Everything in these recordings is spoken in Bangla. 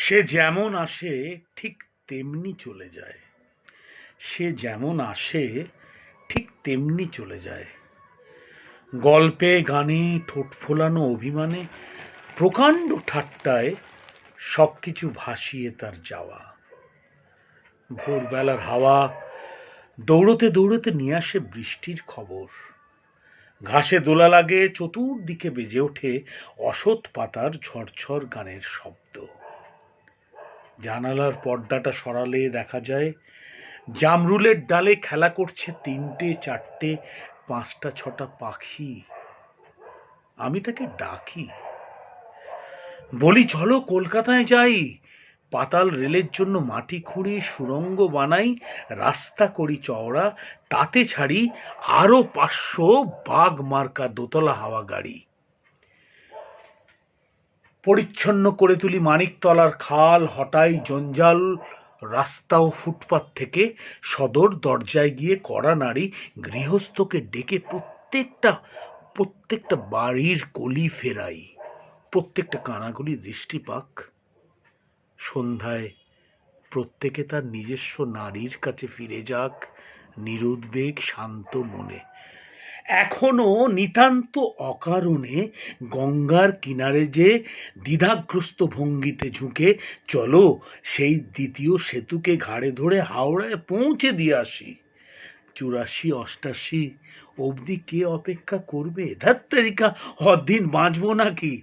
সে যেমন আসে, ঠিক তেমনি চলে যায়। সে যেমন আসে, ঠিক তেমনি চলে যায়। গল্পে, গানে, ঠোঁট ফোলানো অভিমানে, প্রকাণ্ড ঠাট্টায় সব কিছু ভাসিয়ে তার যাওয়া। ভোরবেলার হাওয়া, দৌড়তে দৌড়তে নিয়ে আসে বৃষ্টির খবর। ঘাসে দোলা লাগে, চতুর্দিকে বেজে ওঠে অসৎ পাতার ঝরঝর গানের শব্দ। জানালার পর্দাটা সরালে দেখা যায়, জামরুলের ডালে খেলা করছে তিনটে, চারটে, পাঁচটা, ছটা পাখি। আমি তাকে ডাকি, বলি, চলো কলকাতায় যাই। পাতাল রেলের জন্য মাটি খুঁড়ি সুড়ঙ্গ বানাই, রাস্তা করি চওড়া, তাতে ছাড়ি আরও পাঁচশো বাঘ মার্কা দোতলা হাওয়া গাড়ি। পরিচ্ছন্ন করে তুলি মানিকতলার খাল, হটাই, জঞ্জাল, রাস্তা ও ফুটপাত থেকে সদর দরজায় গিয়ে কড়া নাড়ি গৃহস্থকে ডেকে প্রত্যেকটা প্রত্যেকটা বাড়ির কলি ফেরাই। প্রত্যেকটা কানাগুলি দৃষ্টি পাক সন্ধ্যায় প্রত্যেকে তার নিজস্ব নারীর কাছে ফিরে যাক, নিরুদ্বেগ শান্ত মনে। এখনও নিতান্ত অকারণে গঙ্গার কিনারে যে দ্বিধাগ্রস্ত ভঙ্গিতে ঝুঁকে, চলো সেই দ্বিতীয় সেতুকে ঘাড়ে ধরে হাওড়ায় পৌঁছে দিয়ে আসি। চুরাশি, অষ্টাশি, অবধি কে অপেক্ষা করবে? ধাত্তারিকা অদিন বাঁচবো নাকি?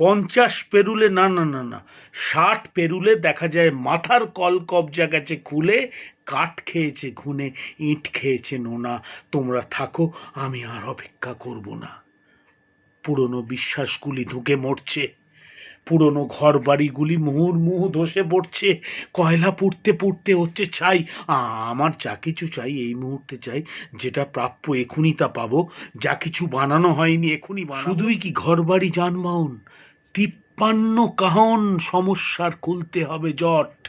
পঞ্চাশ পেরুলে, না না না না, ষাট পেরুলে দেখা যায় মাথার কল কবজা গেছে খুলে, কাঠ খেয়েছে ঘুনে ইট খেয়েছে নোনা, তোমরা থাকো, আমি আর অপেক্ষা করব না। পুরনো বিশ্বাসগুলি ধুকে মরছে, পুরনো ঘর বাড়িগুলি মুহুর্মুহু ধসে পড়ছে, কয়লা পুড়তে পুড়তে হচ্ছে চাই আমার যা কিছু চাই এই মুহূর্তে চাই, যেটা প্রাপ্য এখুনি তা পাবো, যা কিছু বানানো হয়নি এখুনি শুধুই কি ঘর বাড়ি যানবাহন? তিপ্পান্ন কাহন সমস্যার খুলতে হবে জট।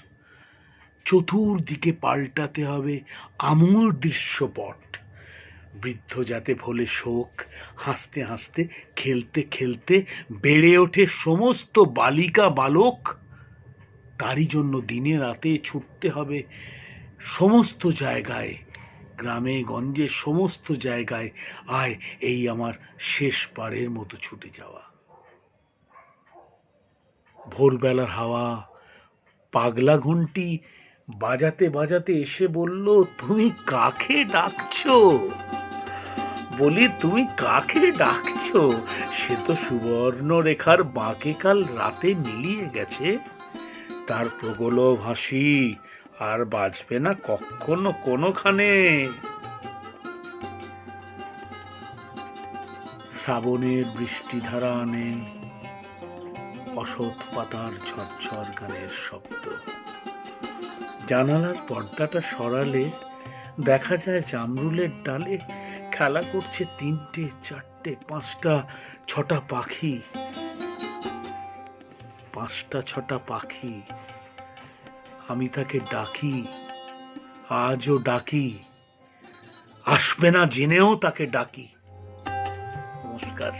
চতুর্দিকে পাল্টাতে হবে আমূল দৃশ্যপট। বৃদ্ধ যাতে ভোলে শোক, হাসতে হাসতে, খেলতে খেলতে বেড়ে ওঠে সমস্ত বালিকা বালক। তারই জন্য দিনে রাতে ছুটতে হবে সমস্ত জায়গায়। গ্রামে, গঞ্জে, সমস্ত জায়গায়। আয়, এই আমার শেষ পারের মতো ছুটে যাওয়া। ভোরবেলার হাওয়া, পাগলা ঘন্টি বাজাতে বাজাতে এসে বলল, তুমি কাকে ডাকছো? বলি, তুমি কাকে ডাকছো? সে তো সুবর্ণ রেখার বাঁকে কাল রাতে মিলিয়ে গেছে। তার প্রগলভ হাসি আর বাজবে না কখনো কোনোখানে। শ্রাবণের বৃষ্টিধারা আনে অসৎ পাতার ঝরঝর গানের শব্দ। জানালার পর্দাটা সরালে দেখা যায় জামরুলের ডালে খেলা করছে তিনটে, চারটে, পাঁচটা, ছটা পাখি। পাঁচটা, ছটা পাখি। আমি তাকে ডাকি, আজও ডাকি। আসবে না জেনেও তাকে ডাকি। নমস্কার।